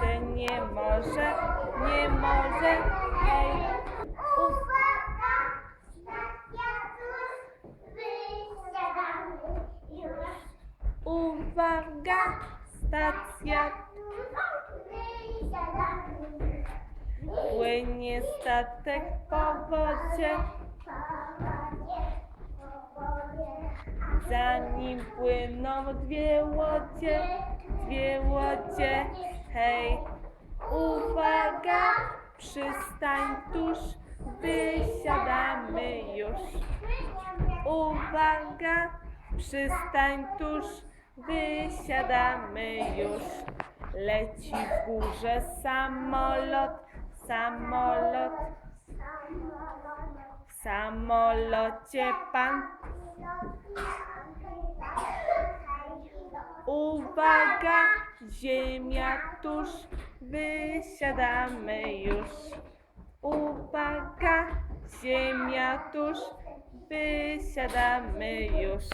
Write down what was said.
się nie może, nie może, hej. Uwaga! Stacja tuż! Wysiadamy już! uwaga, stacja płynie statek po wodzie, za nim płyną dwie łodzie, dwie łodzie, hej. Uwaga, przystań tuż, wysiadamy już. Uwaga, przystań tuż, wysiadamy już. Leci w górze samolot, samolot, w samolocie pan. Uwaga, ziemia tuż, wysiadamy już. Uwaga, ziemia tuż, wysiadamy już.